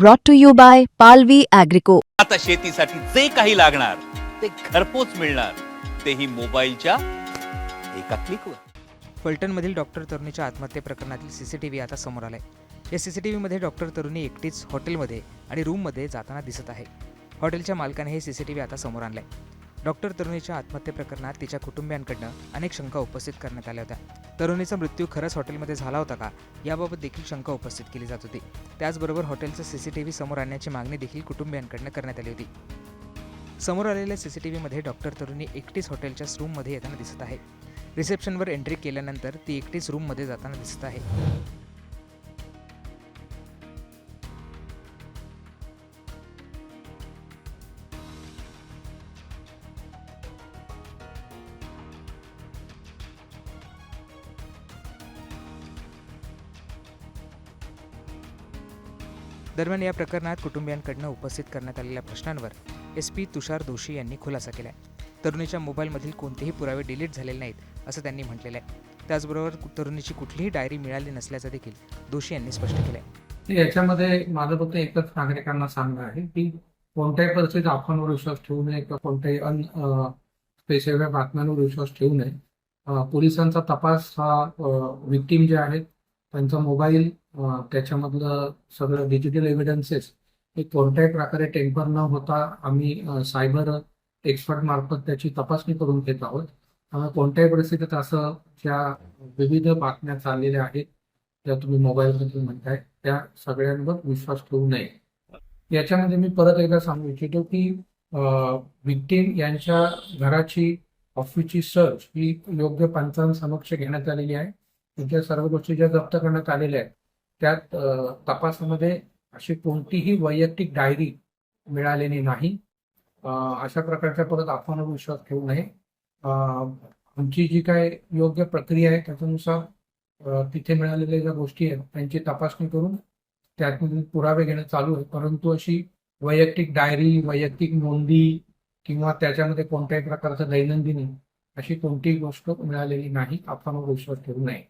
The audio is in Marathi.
brought to you by Palvi Agrico. आता शेतीसाठी जे काही लागणार ते घरपोच मिळणार. तेही मोबाईलच्या एका क्लिकवर फलटणमधील डॉक्टर तरुणीच्या आत्महत्ये प्रकरणातील सी सी टी व्ही आता समोर आलाय. या सी सी टी व्हीमध्ये डॉक्टर तरुणी एकटीच हॉटेलमध्ये आणि रूममध्ये जाताना दिसत आहे. हॉटेलच्या मालकाने हे सी सी टी व्ही आता समोर आणलंय. डॉक्टर तरुणीच्या आत्महत्ये प्रकरणात तिच्या कुटुंबियांकडनं अनेक शंका उपस्थित करण्यात आल्या होत्या. तरुणीचा मृत्यू खरंच हॉटेलमध्ये झाला होता का? याबाबत देखील शंका उपस्थित केली जात होती. त्याचबरोबर हॉटेलचं सी सी टी व्ही समोर आणण्याची मागणी देखील कुटुंबियांकडनं करण्यात आली होती. समोर आलेल्या सी सी टी व्हीमध्ये डॉक्टर तरुणी एकटीच हॉटेलच्याच रूममध्ये येताना दिसत आहे. रिसेप्शनवर एंट्री केल्यानंतर ती एकटीच रूममध्ये जाताना दिसत आहे. दरम्यान या प्रकरणात कुटुंबियांकडनं उपस्थित करण्यात आलेल्या प्रश्नांवर एस पी तुषार दोशी यांनी खुलासा केला आहे तरुणीच्या मोबाईलमधील कोणतेही पुरावे डिलीट झालेले नाहीत असं त्यांनी म्हटलेलं आहे. त्याचबरोबर तरुणीची कुठलीही डायरी मिळाली नसल्याचं देखील दोषी यांनी स्पष्ट केलं आहे याच्यामध्ये माझं फक्त एकच नागरिकांना सांगणं आहे की कोणत्याही परिस्थितीत अफवांवर विश्वास ठेवू नये किंवा कोणत्याही अन स्पेशल बातम्यांवर विश्वास ठेवू नये. पोलिसांचा तपास हा विक्टीम जे आहेत त्यांचा मोबाईल त्याच्यामधलं सगळं डिजिटल एव्हिडन्सेस हे कोणत्याही प्रकारे टेम्पर न होता आम्ही सायबर एक्सपर्ट मार्फत त्याची तपासणी करून घेत आहोत. कोणत्याही परिस्थितीत असं ज्या विविध बातम्या चाललेल्या आहेत ज्या तुम्ही मोबाईलबद्दल म्हणताय त्या सगळ्यांवर विश्वास ठेवू नये. याच्यामध्ये मी परत एकदा सांगू इच्छितो की विक्टीम यांच्या घराची ऑफिसची सर्च ही योग्य पंचांसमक्ष घेण्यात आलेली आहे. त्यांच्या सर्व गोष्टी ज्या जप्त करण्यात आलेल्या आहेत त्यात तपासामध्ये अशी कोणतीही वैयक्तिक डायरी मिळालेली नाही. अशा प्रकारच्या परत अफवांवर विश्वास ठेवू नये. आमची जी काय योग्य प्रक्रिया आहे त्याच्यानुसार तिथे मिळालेल्या ज्या गोष्टी आहेत त्यांची तपासणी करून त्यातून पुरावे घेणं चालू आहे. परंतु अशी वैयक्तिक डायरी वैयक्तिक नोंदी किंवा त्याच्यामध्ये कोणत्याही प्रकारचं दैनंदिनी अशी कोणतीही गोष्ट मिळालेली नाही आपण विश्वास ठेवू नये.